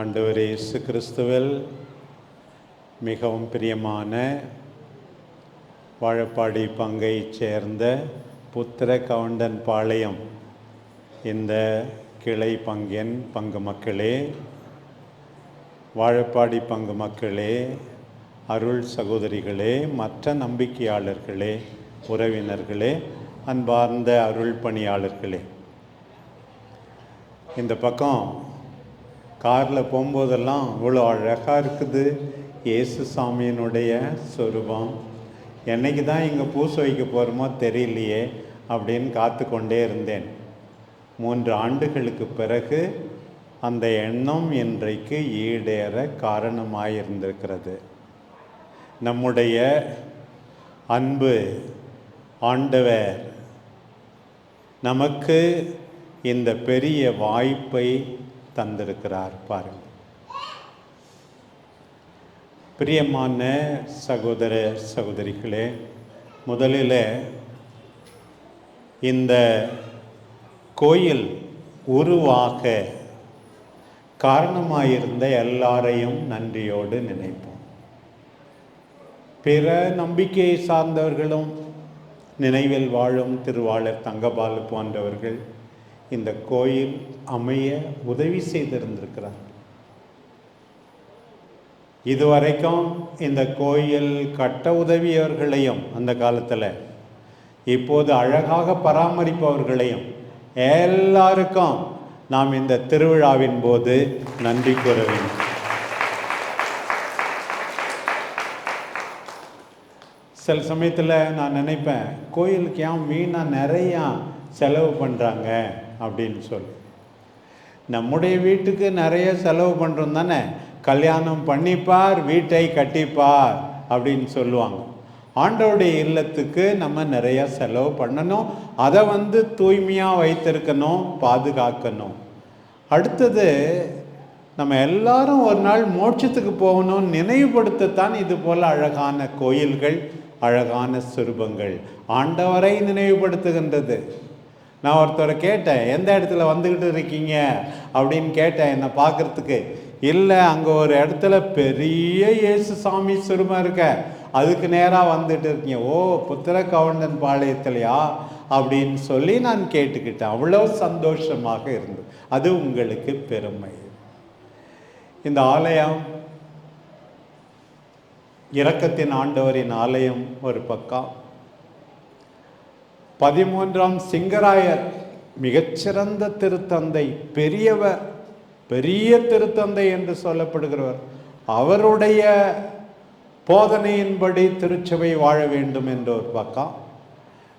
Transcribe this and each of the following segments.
ஆண்டவர் இயேசு கிறிஸ்துவில் மிகவும் பிரியமான வாழப்பாடி பங்கைச் சேர்ந்த புத்திர கவுண்டன் பாளையம் இந்த கிளை பங்கின் பங்கு மக்களே வாழப்பாடி பங்கு மக்களே அருள் சகோதரிகளே மற்ற நம்பிக்கையாளர்களே உறவினர்களே அன்பார்ந்த அருள் பணியாளர்களே. இந்த பக்கம் காரில் போகும்போதெல்லாம் அவ்வளோ அழகாக இருக்குது. இயேசு சாமியினுடைய சொரூபம். என்னைக்கு தான் இங்கே பூசை வைக்க போகிறோமோ தெரியலையே அப்படின்னு காத்து கொண்டே இருந்தேன். மூன்று ஆண்டுகளுக்கு பிறகு அந்த எண்ணம் இன்றைக்கு ஈடேற காரணமாயிருந்திருக்கிறது. நம்முடைய அன்பு ஆண்டவர் நமக்கு இந்த பெரிய வாய்ப்பை தந்திருக்கிறார் பாருங்கள் பிரியமான சகோதர சகோதரிகளே முதலில் இந்த கோயில் உருவாக காரணமாயிருந்த எல்லாரையும் நன்றியோடு நினைப்போம். பிற நம்பிக்கையை சார்ந்தவர்களும் நினைவில் வாழும் திருவாளர் தங்கபாலு போன்றவர்கள் இந்த கோயில் அமைய உதவி செய்திருந்திருக்கிறார். இதுவரைக்கும் இந்த கோயில் கட்ட உதவியவர்களையும் அந்த காலத்தில் இப்போது அழகாக பராமரிப்பவர்களையும் எல்லாருக்கும் நாம் இந்த திருவிழாவின் போது நன்றி கூற வேண்டும். சில சமயத்தில் நான் நினைப்பேன் கோயிலுக்கு ஏன் வீணாக நிறையா செலவு பண்ணுறாங்க அப்படின்னு சொல்லி. நம்முடைய வீட்டுக்கு நிறைய செலவு பண்ணுறோம் தானே? கல்யாணம் பண்ணிப்பார் வீட்டை கட்டிப்பார் அப்படின்னு சொல்லுவாங்க. ஆண்டோடைய இல்லத்துக்கு நம்ம நிறைய செலவு பண்ணணும். அதை வந்து தூய்மையாக வைத்திருக்கணும் பாதுகாக்கணும். அடுத்தது நம்ம எல்லாரும் ஒரு நாள் மோட்சத்துக்கு போகணும் நினைவுபடுத்தத்தான் இது போல் அழகான கோயில்கள் அழகான சுரூபங்கள் ஆண்டவரை நினைவுபடுத்துகின்றது. நான் ஒருத்தரை கேட்டேன் எந்த இடத்துல வந்துக்கிட்டு இருக்கீங்க? அப்படின்னு கேட்டேன் என்னை பார்க்குறதுக்கு. இல்லை அங்கே ஒரு இடத்துல பெரிய இயேசு சாமி சுருமா இருக்க. அதுக்கு நேராக வந்துட்டு இருக்கீங்க. ஓ புத்திர கவுண்டன் பாளையத்திலையா? அப்படின்னு சொல்லி நான் கேட்டுக்கிட்டேன். அவ்வளோ சந்தோஷமாக இருந்தது அது உங்களுக்கு பெருமை. இந்த ஆலயம் இரக்கத்தின் ஆண்டவரின் ஆலயம் ஒரு பக்கம். பதிமூன்றாம் சிங்கராயர் மிகச்சிறந்த திருத்தந்தை பெரியவர் பெரிய திருத்தந்தை என்று சொல்லப்படுகிறவர். அவருடைய போதனையின்படி திருச்சபை வாழ வேண்டும் என்ற ஒரு பக்கம்.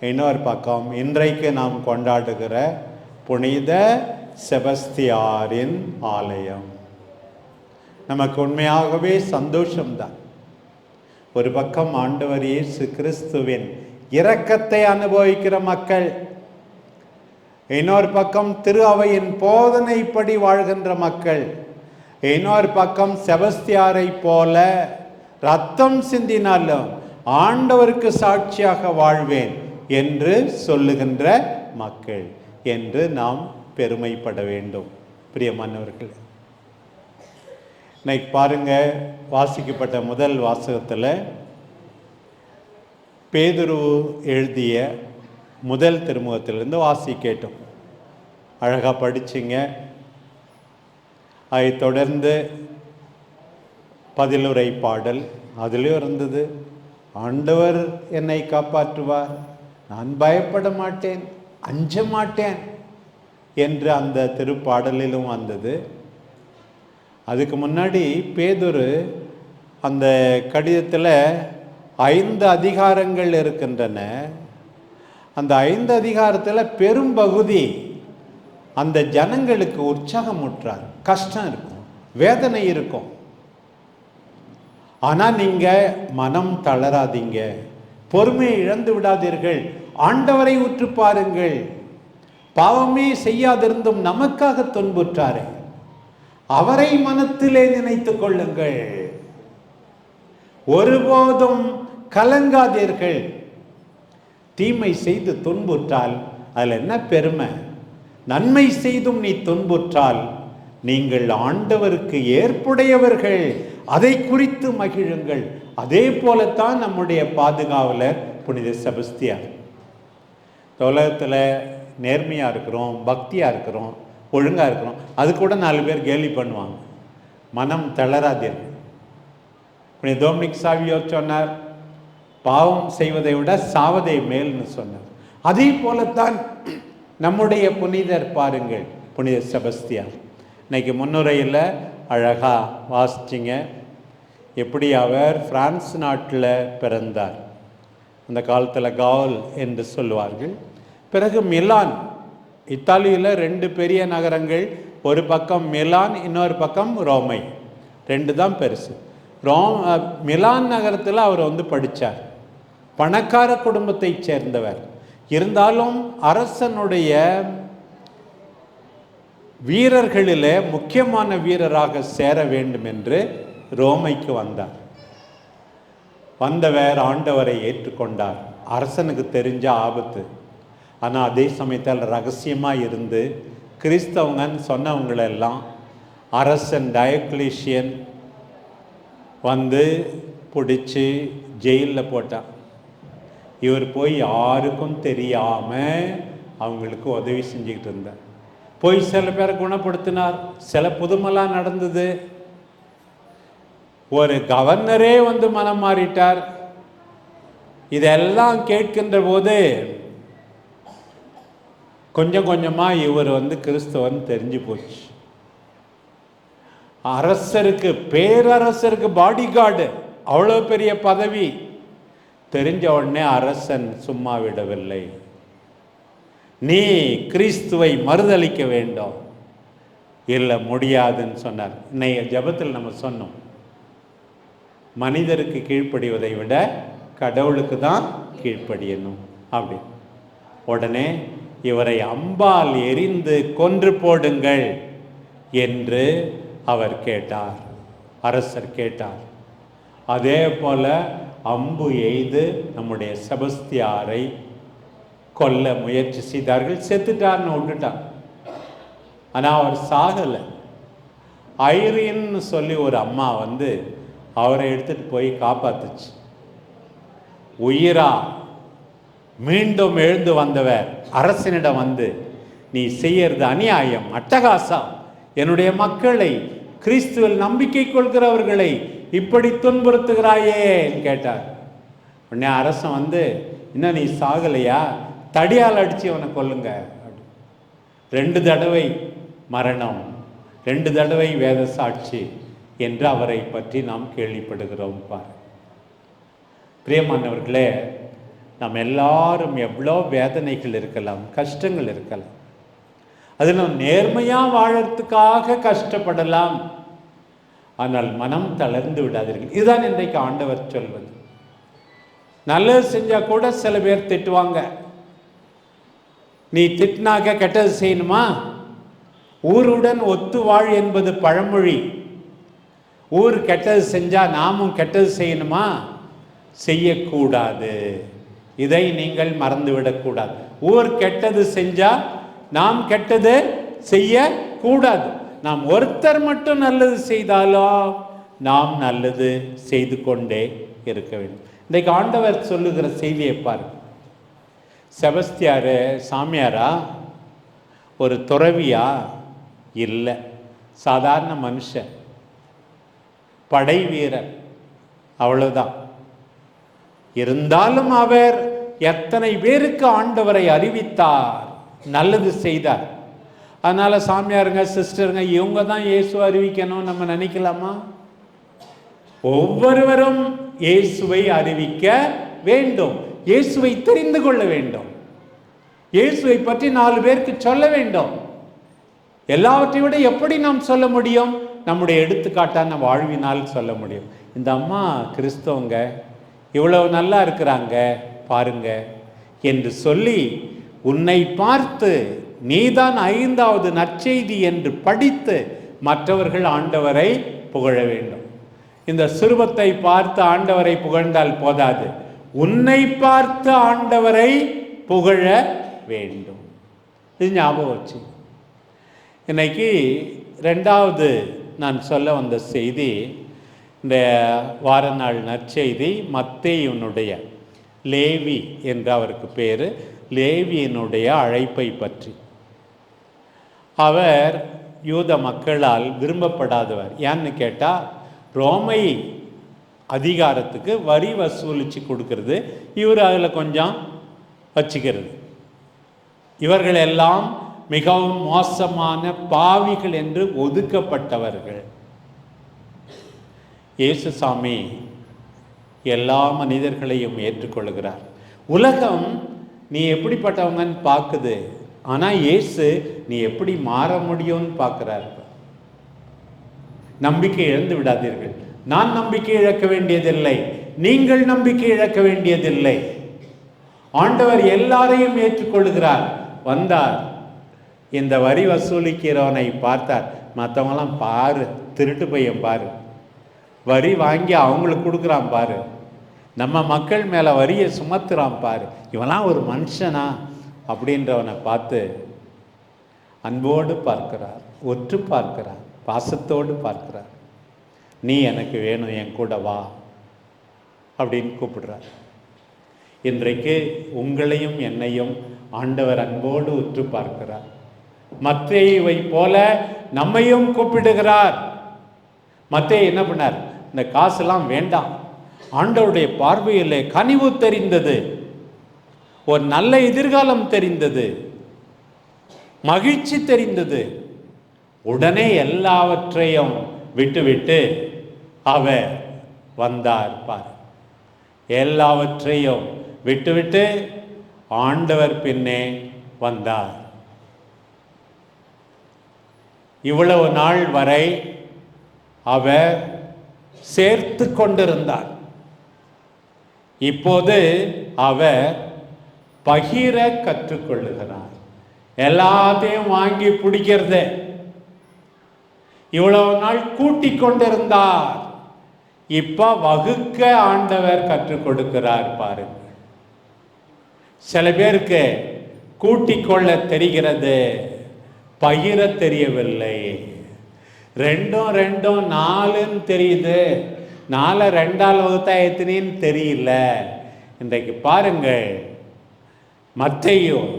இன்னொரு பக்கம் இன்றைக்கு நாம் கொண்டாடுகிற புனித செபஸ்தியாரின் ஆலயம். நமக்கு உண்மையாகவே சந்தோஷம்தான். ஒரு பக்கம் ஆண்டவர் இயேசு கிறிஸ்துவின் இரக்கத்தை அனுபவிக்கிற மக்கள். இன்னொரு பக்கம் திரு அவையின் போதனைப்படி வாழ்கின்ற மக்கள். இன்னொரு பக்கம் செபஸ்தியாரை போல ரத்தம் சிந்தினாலும் ஆண்டவருக்கு சாட்சியாக வாழ்வேன் என்று சொல்லுகின்ற மக்கள் என்று நாம் பெருமைப்பட வேண்டும். பிரியமானவர்கள் இன்னைக்கு பாருங்க வாசிக்கப்பட்ட முதல் வாசகத்தில் பேதுரு எழுதிய முதல் திருமுகத்திலிருந்து வாசி கேட்டோம். அழகாக படிச்சிங்க. அதை தொடர்ந்து பதிலுரை பாடல் அதுலேயும் இருந்தது. ஆண்டவர் என்னை காப்பாற்றுவார். நான் பயப்பட மாட்டேன் அஞ்ச மாட்டேன் என்று அந்த திருப்பாடலிலும் வந்தது. அதுக்கு முன்னாடி பேதுரு அந்த கடிதத்தில் ஐந்து அதிகாரங்கள் இருக்கின்றன. அந்த ஐந்து அதிகாரத்தில் பெரும்பகுதி அந்த ஜனங்களுக்கு உற்சாகம் ஊற்றார் கஷ்டம் இருக்கும் வேதனை இருக்கும். ஆனால் நீங்கள் மனம் தளராதீங்க. பொறுமையை இழந்து விடாதீர்கள். ஆண்டவரை உற்று பாருங்கள். பாவமே செய்யாதிருந்தும் நமக்காக துன்புற்றாரே. அவரை மனத்திலே நினைத்து கொள்ளுங்கள். ஒருபோதும் கலங்காதீர்கள். தீமை செய்து துன்புற்றால் அதில் என்ன பெருமை? நன்மை செய்தும் நீ துன்புற்றால் நீங்கள் ஆண்டவருக்கு ஏற்புடையவர்கள். அதை குறித்து மகிழுங்கள். அதே போலத்தான் நம்முடைய பாதுகாவலர் புனித செபஸ்தியார். உலகத்தில் நேர்மையாக இருக்கிறோம் பக்தியாக இருக்கிறோம் ஒழுங்காக இருக்கிறோம். அது கூட நாலு பேர் கேலி பண்ணுவாங்க. மனம் தளராதீர்கள். புனித டோமினிக் சாவியோர் சொன்னார் பாவம் செய்வதை விட சாவதை மேல்னு சொன்னார். அதே போலத்தான் நம்முடைய புனிதர் பாருங்கள் புனித செபஸ்தியார். இன்னைக்கு முன்னுரையில் அழகா வாசிச்சிங்க. எப்படி அவர் பிரான்ஸ் நாட்டில் பிறந்தார். அந்த காலத்தில் காவல் என்று சொல்லுவார்கள். பிறகு மிலான். இத்தாலியில் ரெண்டு பெரிய நகரங்கள் ஒரு பக்கம் மிலான் இன்னொரு பக்கம் ரோமை. ரெண்டு தான் பெருசு. ரோம் மிலான் நகரத்தில் அவர் வந்து படித்தார் பணக்கார குடும்பத்தைச் சேர்ந்தவர். இருந்தாலும் அரசனுடைய வீரர்களிலே முக்கியமான வீரராக சேர வேண்டும் என்று ரோமைக்கு வந்தார். வந்தவர் ஆண்டவரை ஏற்றுக்கொண்டார். அரசனுக்கு தெரிஞ்ச ஆபத்து. ஆனால் அதே சமயத்தில் ரகசியமாக இருந்து கிறிஸ்தவங்கன்னு சொன்னவங்களெல்லாம் அரசன் டயக்ளீஷியன் வந்து பிடிச்சி ஜெயிலில் போட்டான். இவர் போய் யாருக்கும் தெரியாமல் அவங்களுக்கு உதவி செஞ்சுக்கிட்டு இருந்தார். போய் சில பேரை குணப்படுத்தினார். சில புதுமெல்லாம் நடந்தது. ஒரு கவர்னரே வந்து மனம் மாறிட்டார். இதெல்லாம் கேட்கின்ற போது கொஞ்சம் கொஞ்சமாக இவர் வந்து கிறிஸ்தவன் தெரிஞ்சு போச்சு. அரசருக்கு பேரரசருக்கு பாடி கார்டு அவ்வளோ பெரிய பதவி. தெரிஞ்ச உடனே அரசன் சும்மா விடவில்லை. நீ கிறிஸ்துவை மறுதளிக்க வேண்டும். இல்லை முடியாதுன்னு சொன்னார். இன்னைய ஜெபத்தில் நம்ம சொன்னோம். மனிதருக்கு கீழ்ப்படிவதை விட கடவுளுக்கு தான் கீழ்ப்படியணும். அப்படி. உடனே இவரை அம்பால் எரிந்து கொன்று போடுங்கள் என்று அவர் கேட்டார். அரசர் கேட்டார். அதே போல அம்பு எய்து நம்முடைய செபஸ்தியாரை கொல்ல முயற்சி செய்தார்கள். செத்துட்டார்னு விட்டுட்டான். ஆனால் அவர் சாகலை. ஐரின்னு சொல்லி ஒரு அம்மா வந்து அவரை எடுத்துட்டு போய் காப்பாத்துச்சு. உயிரா? மீண்டும் எழுந்து வந்தவர். அரசனிடம் வந்து நீ செய்யறது அநியாயம் அட்டகாசம். என்னுடைய மக்களை கிறிஸ்துவில் நம்பிக்கை கொள்கிறவர்களை இப்படி துன்புறுத்துகிறாயேன்னு கேட்டார். உடனே அரசன் வந்து இன்னும் நீ சாகலையா? தடியால் அடித்து அவனை கொல்லுங்க. ரெண்டு தடவை மரணம் ரெண்டு தடவை வேத சாட்சி என்று அவரை பற்றி நாம் கேள்விப்படுகிறோம் பார் பிரியமானவர்களே நாம் எல்லாரும் எவ்வளோ வேதனைகள் இருக்கலாம் கஷ்டங்கள் இருக்கலாம். அது நாம் நேர்மையாக வாழறதுக்காக கஷ்டப்படலாம். ஆனால் மனம் தளர்ந்து விடாதீர்கள். இதுதான் இன்றைக்கு ஆண்டவர் சொல்வது. நல்லது செஞ்சால் கூட சில பேர் திட்டுவாங்க. நீ திட்டினாக்க கெட்டது செய்யணுமா? ஊருடன் ஒத்து வாழ் என்பது பழமொழி. ஊர் கெட்டது செஞ்சால் நாமும் கெட்டது செய்யணுமா? செய்யக்கூடாது. இதை நீங்கள் மறந்துவிடக்கூடாது. ஊர் கெட்டது செஞ்சால் நாம் கெட்டது செய்யக்கூடாது. நாம் ஒருத்தர் மட்டும் நல்லது செய்தாலோ நாம் நல்லது செய்து கொண்டே இருக்க வேண்டும். இன்றைக்கு ஆண்டவர் சொல்லுகிற செய்தியை பாருங்க. செபஸ்தியாரு சாமியாரா ஒரு துறவியா? இல்லை. சாதாரண மனுஷன். படை வீரர். அவ்வளவுதான். இருந்தாலும் அவர் எத்தனை பேருக்கு ஆண்டவரை அறிவித்தார் நல்லது செய்தார்? அதனால் சாமியாருங்க சிஸ்டருங்க இவங்க தான் இயேசு அறிவிக்கணும். நம்ம நினைக்கலாமா? ஒவ்வொருவரும் இயேசுவை அறிவிக்க வேண்டும். இயேசுவை தெரிந்து கொள்ள வேண்டும். இயேசுவை பற்றி நாலு பேருக்கு சொல்ல வேண்டும். எல்லாவற்றை விட எப்படி நாம் சொல்ல முடியும்? நம்முடைய எடுத்துக்காட்டான வாழ்வினால் சொல்ல முடியும். இந்த அம்மா கிறிஸ்தவங்க இவ்வளவு நல்லா இருக்கிறாங்க பாருங்க. என்று சொல்லி உன்னை பார்த்து நீதான் ஐந்தாவது நற்செய்தி என்று படித்து மற்றவர்கள் ஆண்டவரை புகழ வேண்டும். இந்த சிறுவத்தை பார்த்து ஆண்டவரை புகழ்ந்தால் போதாது. உன்னை பார்த்து ஆண்டவரை புகழ வேண்டும். இது ஞாபகம் வச்சு. இன்னைக்கு ரெண்டாவது நான் சொல்ல வந்த செய்தி இந்த வார நாள் நற்செய்தி மத்தேயுனுடைய லேவி என்ற அவருக்கு பேர் லேவியினுடைய அழைப்பை பற்றி. அவர் யூத மக்களால் விரும்பப்படாதவர். ஏன்னு கேட்டால் ரோமை அதிகாரத்துக்கு வரி வசூலித்து கொடுக்கறது இவர் அதில் கொஞ்சம் வச்சுக்கிறது. இவர்கள் எல்லாம் மிகவும் மோசமான பாவிகள் என்று ஒதுக்கப்பட்டவர்கள். இயேசுசாமி எல்லா மனிதர்களையும் ஏற்றுக்கொள்கிறார். உலகம் நீ எப்படிப்பட்டவங்கன்னு பார்க்குது. ஆனால் இயேசு நீ எப்படி மாற முடியும்னு பார்க்குறாரு. நம்பிக்கை இழந்து விடாதீர்கள். நான் நம்பிக்கை இழக்க வேண்டியதில்லை. நீங்கள் நம்பிக்கை இழக்க வேண்டியதில்லை. ஆண்டவர் எல்லாரையும் ஏற்றுக்கொள்கிறார். வந்தார். இந்த வரி வசூலிக்கிறவனை பார்த்தார். மற்றவங்களாம் பாரு திருட்டு பையன் பாரு. வரி வாங்கி அவங்களுக்கு கொடுக்குறான் பாரு. நம்ம மக்கள் மேலே வரியை சுமத்துறான் பாரு. இவன்லாம் ஒரு மனுஷனா? அப்படின்றவனை பார்த்து அன்போடு பார்க்கிறார் ஒற்று பார்க்கிறார் பாசத்தோடு பார்க்கிறார். நீ எனக்கு வேணும் என் கூட வா அப்படின்னு கூப்பிடுறார். இன்றைக்கு உங்களையும் என்னையும் ஆண்டவர் அன்போடு உற்று பார்க்கிறார். மத்தேயுவை போல நம்மையும் கூப்பிடுகிறார். மத்தேயு என்ன பண்ணார்? இந்த காசெல்லாம் வேண்டாம். ஆண்டவருடைய பார்வையில் கனிவு தெரிந்தது. ஒரு நல்ல எதிர்காலம் தெரிந்தது மகிழ்ச்சி தெரிந்தது. உடனே எல்லாவற்றையும் விட்டுவிட்டு அவர் வந்தார் பார். எல்லாவற்றையும் விட்டுவிட்டு ஆண்டவர் பின்னே வந்தார். இவ்வளவு நாள் வரை அவர் சேர்த்து கொண்டிருந்தார். இப்போது அவர் பகிர கற்றுக்கொள்ளுகிறார். எல்லாத்தையும் வாங்கி பிடிக்கிறது. இவ்வளவு நாள் கூட்டிக் கொண்டிருந்தார். இப்ப வகுக்க ஆண்டவர் கற்றுக் கொடுக்கிறார் பாருங்க சில பேருக்கு கூட்டிக்கொள்ள தெரிகிறது பகிர தெரியவில்லை. ரெண்டும் ரெண்டும் நாலுன்னு தெரியுது. நாலு ரெண்டால் வகுத்தா எத்தனைன்னு தெரியல. இன்றைக்கு பாருங்கள் மத்தையும்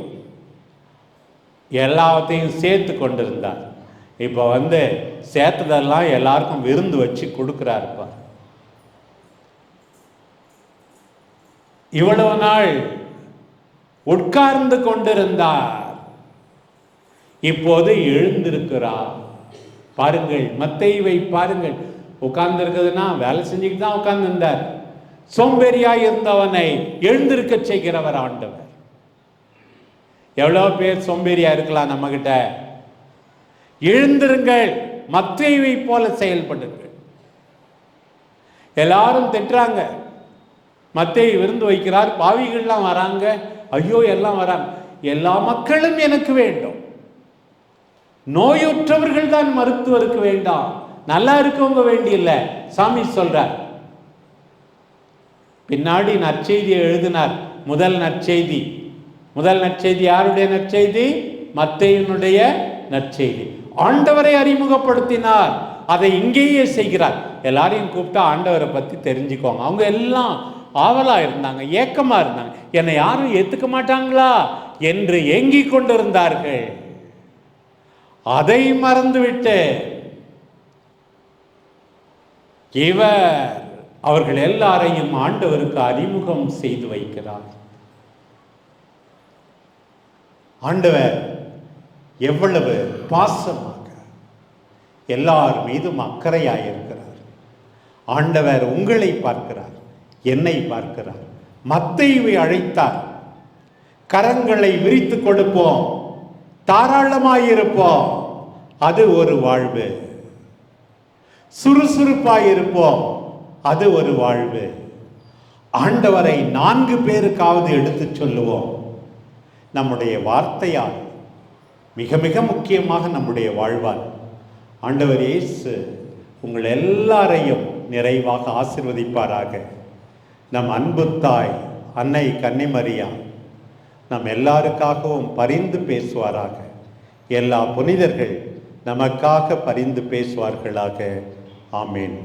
எல்லாத்தையும் சேர்த்து கொண்டிருந்தார். இப்போ வந்து சேர்த்ததெல்லாம் எல்லாருக்கும் விருந்து வச்சு கொடுக்குறாருப்பா இவ்வளவு நாள் உட்கார்ந்து கொண்டிருந்தார். இப்போது எழுந்திருக்கிறார். பாருங்கள் மத்தைவை பாருங்கள். உட்கார்ந்துருக்குதுன்னா வேலை செஞ்சுக்கிட்டு தான் உட்கார்ந்து இருந்தார் சோம்பேறியாய் இருந்தவனை எழுந்திருக்க செய்கிறவர் ஆண்டவர். எவ்வளோ பேர் சோம்பேறியா இருக்கலாம் நம்ம கிட்ட எழுந்திருங்கள். மத்தைவை போல செயல்படுங்கள். எல்லாரும் திட்டுறாங்க. மத்தையை விருந்து வைக்கிறார். பாவிகள்லாம் வராங்க. ஐயோ எல்லாம் வராங்க. எல்லா மக்களும் எனக்கு வேண்டும். நோயுற்றவர்கள் தான் மருத்துவருக்கு வேண்டாம். நல்லா இருக்கவங்க வேண்டியில்லை. சாமி சொல்றார். பின்னாடி நற்செய்தியை எழுதினார். முதல் நற்செய்தி. முதல் நற்செய்தி யாருடைய நற்செய்தி? மத்தையினுடைய நற்செய்தி. ஆண்டவரை அறிமுகப்படுத்தினார். அதை இங்கேயே செய்கிறார். எல்லாரையும் கூப்பிட்டா ஆண்டவரை பற்றி தெரிஞ்சுக்கோங்க. அவங்க எல்லாம் ஆவலா இருந்தாங்க ஏக்கமா இருந்தாங்க. என்னை யாரும் ஏத்துக்க மாட்டாங்களா? என்று ஏங்கிக் கொண்டிருந்தார்கள். அதை மறந்துவிட்டு இவர் அவர்கள் எல்லாரையும் ஆண்டவருக்கு அறிமுகம் செய்து வைக்கிறார். ஆண்டவர் எவ்வளவு பாசமாக எல்லார் மீதும் அக்கறையாயிருக்கிறார் ஆண்டவர் உங்களை பார்க்கிறார் என்னை பார்க்கிறார். மத்தையுவை அழைத்தார். கரங்களை விரித்து கொடுப்போம். தாராளமாயிருப்போம் அது ஒரு வாழ்வு. சுறுசுறுப்பாயிருப்போம் அது ஒரு வாழ்வு. ஆண்டவரை நான்கு பேருக்காவது எடுத்துச் சொல்லுவோம். நம்முடைய வார்த்தையால் மிக மிக முக்கியமாக நம்முடைய வாழ்வால் ஆண்டவர் இயேசு உங்கள் எல்லாரையும் நிறைவாக ஆசிர்வதிப்பாராக. நம் அன்பு தாய் அன்னை கன்னிமரியா நம் எல்லாருக்காகவும் பரிந்து பேசுவாராக. எல்லா புனிதர்கள் நமக்காக பரிந்து பேசுவார்களாக. ஆமீன்.